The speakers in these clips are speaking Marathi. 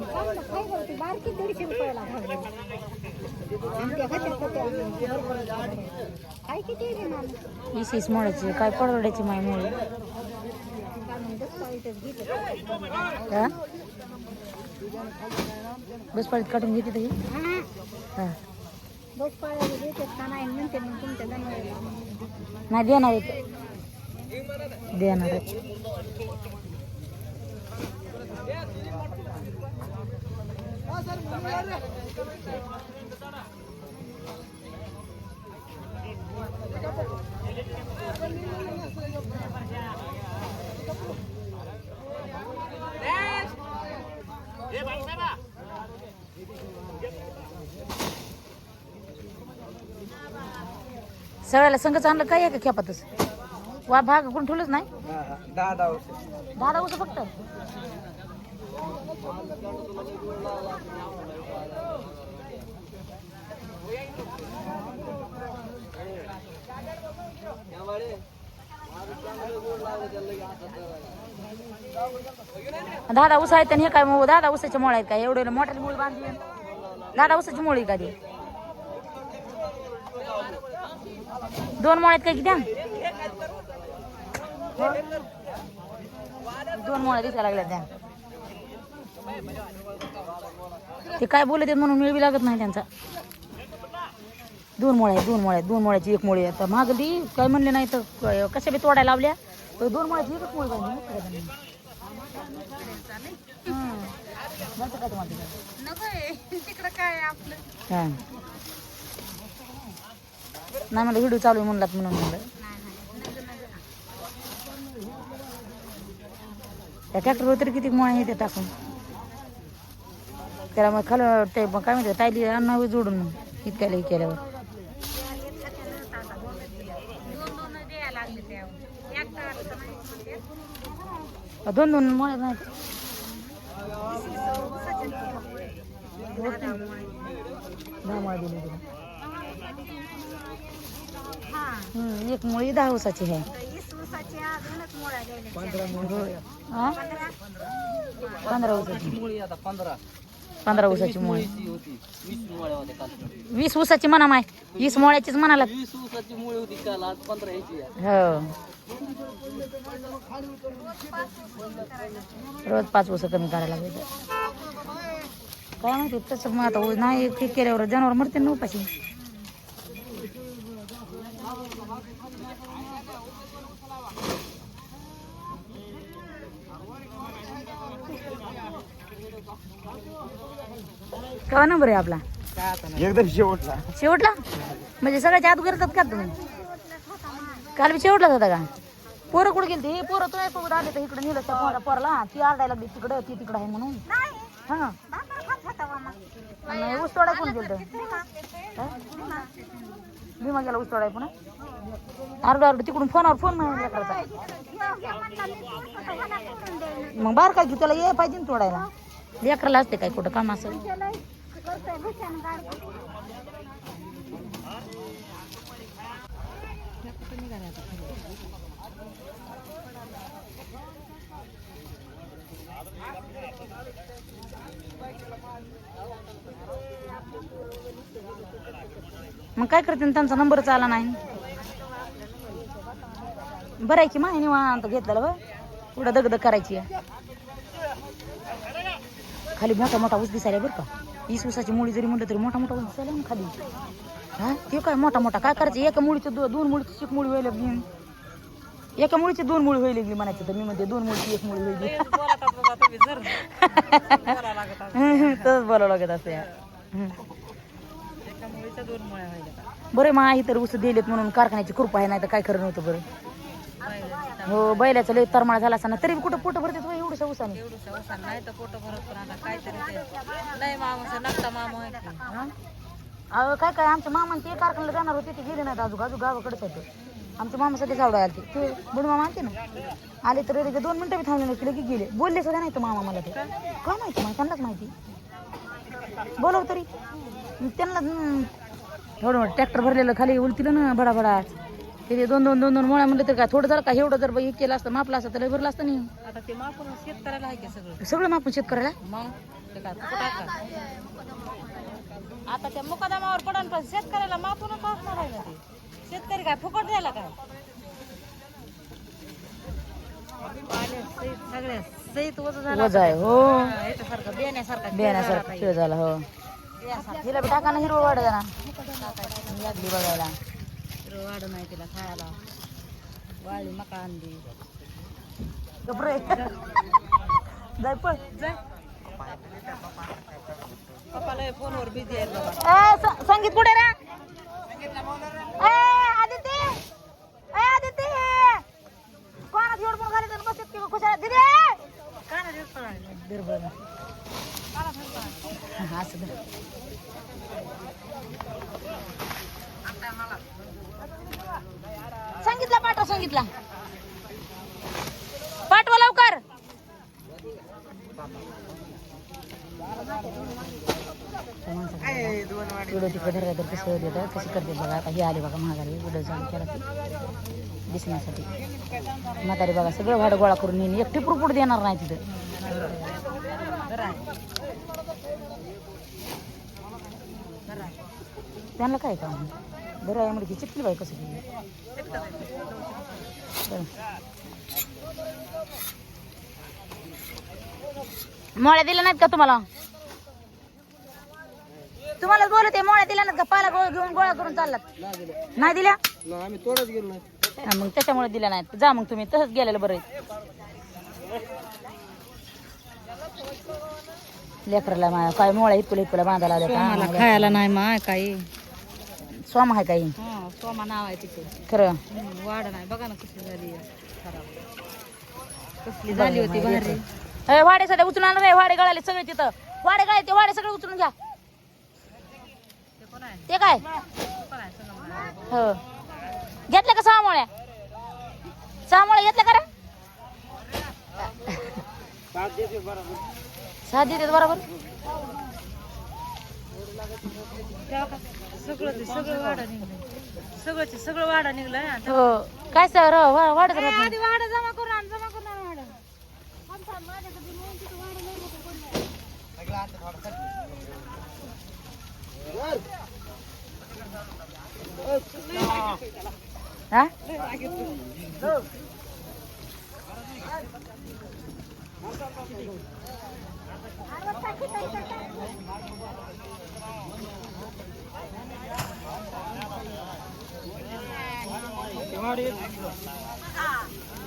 बारकी दीडशे रुपयाला काय किती काय परवडायची माय मुळे? बस पाळीत काढून घेते तरी हा. बस पाळायला देतात का नाही देणार देणार सगळ्याला संघ आणलं काय आहे का खेपातच? वा भाग कोण ठेवलंच नाही? दहा दहा वर्ष दहा दहा वर्ष फक्त? दहा उस आहेत आणि हे काय मग दहा उसाच्या मोळ आहेत काय? एवढे मोठ्या मुळी बांधली. दहा उसाची मुळी का ते? दोन मोळ आहेत काय किती? दोन मोळ्या दिसायला लागल्या त्या ते काय बोलले ते म्हणून मिळवी लागत नाही त्यांचा. दोन मोळ्या आहेत दोन मुळ्या आहेत दोन मुळ्याची एक मुळी आता तर मागली काय म्हणले नाही तर क- कशा बी तोडायला लावल्या तर दोन मुळ्याची एकच मुळी पाहिजे काय तुम्हाला नको काय आपलं नाही म्हणलं व्हिडिओ चालू आहे म्हणलात म्हणून म्हणलं. त्या ट्रॅक्टरवर तरी किती मुळा येते टाकून? त्याला मग खाल ते मग काय म्हणते तायली अन्न जोडून मग इतक्याला हे केल्यावर. दोन दोन मुळे नाही दहा मुळे दिली हम्म, एक मुळी दहा उसाची आहे. हा? पंधरा उसाची मुळी आता पंधरा पंधरा उसाची मुळी. ती होती वीस मुळे होते काल वीस उसाची म्हणा माय. वीस मोळ्याचीच म्हणाला. वीस उसाची मुळी होती काल आज पंधरा ह्याची आहे. हो. रोज पाच उस कमी करायला लागले. काय माहिती तसं मग आता उ- नाही ते केल्यावर जनावर मरते ना उपाशी. केव्हा नंबर आहे आपला? एकदम शेवटला. शेवटला? म्हणजे सगळ्याच्या आत करतात का तुम्ही. काल बी शेवटलाच होता का? पोरं कुठे गेली हे पोरं तुझ्या सोबत आले तर इकडे नेलं पोरा पोराला. ती आरडायला लागली तिकडं ती तिकडं आहे म्हणून. हा. ऊस तोडाय कोण गेलं भीमा गेला ऊस तोडाय पुन्हा? आरडू आरडू तिकडून फोनवर फोन नाही मग बार काय घेऊ त्याला ये पाहिजे ना तोडायला. लेकराला असते काय कुठं काम असं मग काय करते त्यांचा नंबरच आला नाही? बरं आहे की माहिती निवांत घेतलेलं बघ पुढं दगदग करायची आहे. खाली मोठा मोठा ऊस दिसायला बरं का? वीस ऊसाची मुळी जरी म्हणलं तरी मोठा मोठा ऊस दिसायला ना खाली. हा? ते काय मोठा मोठा? काय करायचं? एका मुळीचं दो- दोन मुळीची एक मुळी व्हायला लागली. एका मुळीची दोन मुळी व्हायला लागली म्हणायचं तर मी म्हणते दोन मुळीची एक मुळी व्हायली. तसंच बोलावं लागत असं. बरं मा तर ऊस दिलेत म्हणून कारखान्याची कृपा आहे नाही तर काय खरं नव्हतं बरं. हो बैलाचं लय तरमाळ झाला असताना तरी बी कुठं पोट भरते एवढं उसाने. नाही तर पोट भरत पण आता काहीतरी ते. नाही मामा मामा आहे की. हा? अहो काय काय आमच्या मामा ते कारखान्याला जाणार होते ते गेले नाहीत अजून अजून गावाकडेच होते. आमच्या मामा सध्या सावडा आलते. ते बुड मामा आलते ना? आले तर लगेच दोन मिनिटं बी थांबले नसते की गेले. बोलले सगळं नाही तर मामा मला ते. काय माहिती मला त्यांनाच माहिती. बोलव तरी. मग त्यांना हम्म, एवढं ट्रॅक्टर भरलेलं खाली उलतीलं ना बडा तिथे दोन दोन दोन दोन मुळा म्हणलं तर काय? थोडं जर का एवढं जर हे केलं असतं मापलं असतं तर भरलं असतं नाही. आता ते मापून शेतकऱ्याला आहे की सगळं? सगळं मापून शेतकऱ्याला? मग? ते काय फुकट आहे का आता त्या मुकादमावर पडन पण शेतकऱ्याला मापूनच असणार आहे ना ते. शेतकरी काय फुकट द्यायला काय? सगळ्या सहित झाला वजा आहे हो. हा, याच्यासारखं बेण्यासारखा खेळ झाला. खेळ हो. हिला टाका ना हिरवं वाढ जरा लागली बघायला. हिरवं वाढ नाही तिला खायला. वाळी मका आणली. जाय पळ. जाय पप्पाला फोनवर बिझी आहे बाबा. संगीत कुठे रे ए, आदिती ए, आदिती कोणात हेडफोन घाली तर बसत की खुशाल दिदी काना दिवस पडायला दर बरं हा, असं दर. संगीतला पाठवा संगीतला पाठवा लवकर व्हिडिओ तिकडे धरला तर कसं देतं कसं करते बघा आता हे आली बघा महागारी व्हिडिओ जाऊन केला ती दिसण्यासाठी म्हातारी बघा सगळं भाडं गोळा करून येईन एकटी पुरपुड देणार नाही तिथं त्यांना काय काम बरं आहे मुलगी चिटली बाई कसं केली बरं. मोळ्या दिल्या नाहीत का तुम्हाला? तुम्हाला बोलते मोळ्या दिल्या नाहीत का? पाला गोळ घेऊन गोळा करून चाललात. नाही दिल्या? आम्ही तोडच गेलो नाही मग त्याच्यामुळे दिल्या नाहीत. जा मग तुम्ही तसंच गेलेलं बरं. लेकराला मा- काय मोळ्या इतकुला इतकुला बांधायला मला लावल्या खायला नाही माय काही. सोम आहे काही? हा सोमा नाव आहे तिथे. खरं? वाढ नाही. बघा ना कशी झाली कसली झाली होती ए, वाडे सध्या उचलून आणलं नाही वाडे गळाले सगळे तिथं. वाडे गळाले ते वाडे सगळे उचलून घ्या. ते काय. हो. घेतल्या का सहा मोळ्या सहा मोळ्या घेतल्या का रे? सहा देतात बरोबर सगळं सगळं वाडा निघलं. सगळं सगळं वाडा निघलं हो. काय सर वाडा जमा हा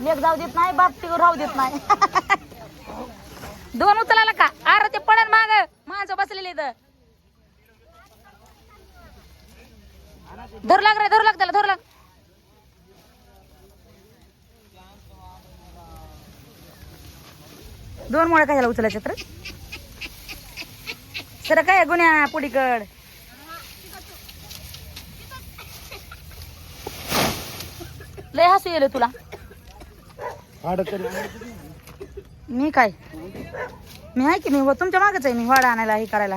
लेख जाऊ देत नाही बाप तिकडे राहू देत नाही. दोन उचलाला का? अरे ते पडन माग. माणसं बसलेली तर धरू लाग रे धरू लाग त्याला धरू लाग. दोन मुळे कशाला उचलायचं तर सर काय गुन्ह्या पुढीकड? लय हसू येईल तुला. मी काय? मी आहे की मी तुमच्या मागच आहे मी वाडा आणायला हे करायला.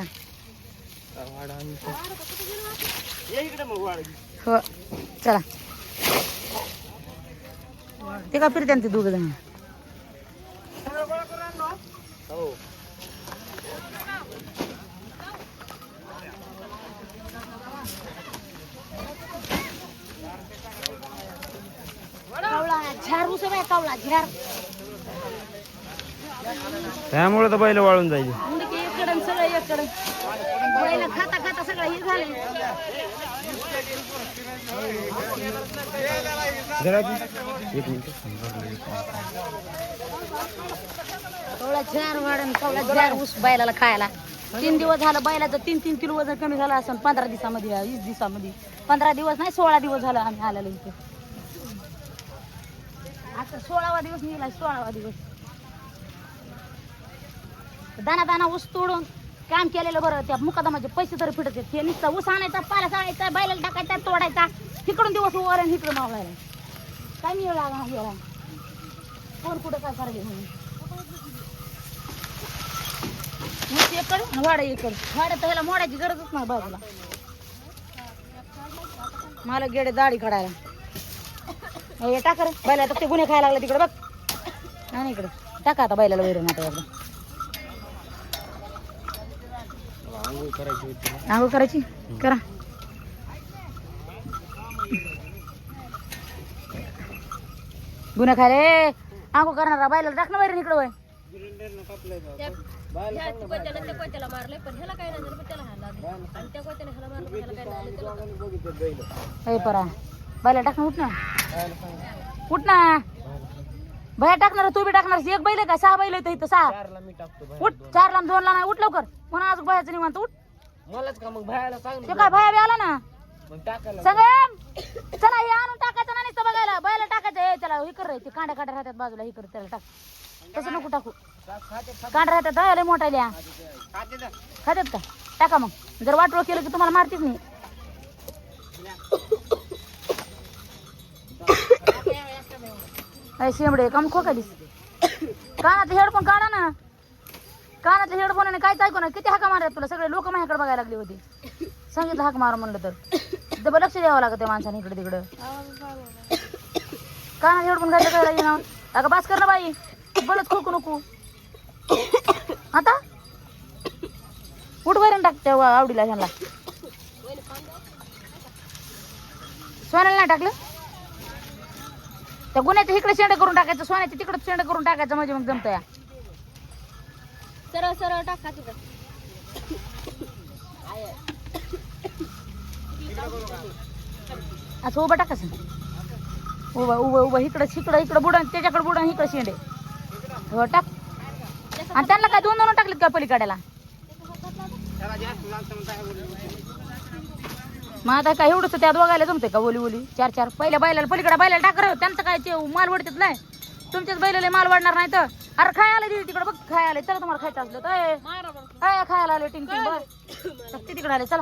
हो चला. ते का फिरते ते दोघ जण? कावळा झार उसं कावळा झार त्यामुळे तर बैल वाळून बैल खाता खाता सगळं हे झालं. एक मिनिट. कवळा झार वाढन कवळा झार ऊस बैलाला खायला. तीन दिवस झालं बैलाचं तीन तीन किलो वजन कमी झालं असं पंधरा दिवसामध्ये वीस दिवसामध्ये. पंधरा दिवस नाही सोळा दिवस झालं आम्ही आलेलो इथे. आता सोळावा दिवस निघाला सोळावा दिवस. दाना दाना ऊस तोडून काम केलेलं बरं त्या मुकादमाचे पैसे तरी फिटत ते हे ऊस आणायचा पाला आणायचा बैलाला टाकायचा तोडायचा तिकडून दिवस वर आणि इकडं मावळायला. काय मिळू लागणार गेला? कोण कुठं काय करायला म्हणून? ऊस एकड आणि वाडा एकड तर ह्याला मोडायची गरजच नाही बाजूला. मला गेडे दाढी काढायला. हे टाका रे. बैला तर ते गुन्हे खायला लागले तिकडे बघ. आणि इकडे. टाका आता बैलाला वैरण आता आंघोळ करायची होती ना. आंघोळ करायची? करा. गुन्हे खायला ए, आंघोळ करणार बैलाला टाक ना वैरण इकडे वय. परा बैला. टाक ना उठ ना. उठ ना. भया टाकणार तू बी टाकणार. एक बैल का? सहा बैल आहेत इथं सहा. चारला मी टाकतो बाहेर. उठ चारला आणि दोनला नाही. उठ लवकर. पुन्हा आज भयाचं निवांत उठ. मलाच का मग बाहेरला सांग ते काय भया बी आला ना? मग टाकायला संगम चला हे आणून टाकायचं ना नुसतं बघायला. बैला टाकायचं हे त्याला हे कर रे ते कांड्या कांड्या राहतात बाजूला. हे कर त्याला टाक. तसं नको टाकू. कांड्या राहतात हा, लय मोठा लिहा खात्यात का? टाका मग. जर वाटोळ केलं की तुम्हाला मारतीच नाही. अय शेंबडे कम खोकालीस. कानातले हेडफोन काढा ना. कानातले हेडफोन आणि कायच ऐकू ना किती हाका मारतात तुला? सगळे लोक माझ्याकडे बघायला लागले होते. सांगितलं हाक मार म्हणलं तर. डबल लक्ष द्यावं लागतं त्या माणसाने इकडे तिकडं. कानात हेडफोन घातलं काय लागेल अगं बास कर ना बाई. बलच खोकू नको. आता? उठ भरून टाक तेव्हा आवडीला ह्यांना. सोन्याला नाही टाकलं? त्या गुन्ह्याच्या इकडे शेंड करून टाकायचं सोन्याच्या तिकडे शेंड करून टाकायचं म्हणजे मग जमतं या. सरळ सरळ टाका तिथं. असं उभं टाकायचं उभं उभं उभं इकडं इकडं इकडं बुडन त्याच्याकडे बुडन इकडं शेंडे हो टाक. आणि त्यांना काय दोन दोन टाकलेत का पलीकड्याला? मग आता काय एवढंच त्या दोघायला जमते का बोली बोली चार चार. पहिल्या बैलाला पलीकडे बैलाला टाक रे त्यांचं काय ते माल वाढतात नाही. तुमच्याच बैलाला माल वाढणार नाही तर. अरे खायला दिली तिकडे बघ खायला चला तुम्हाला खायचं असलं तर. खायला आले टिंग तिकडे आले चला.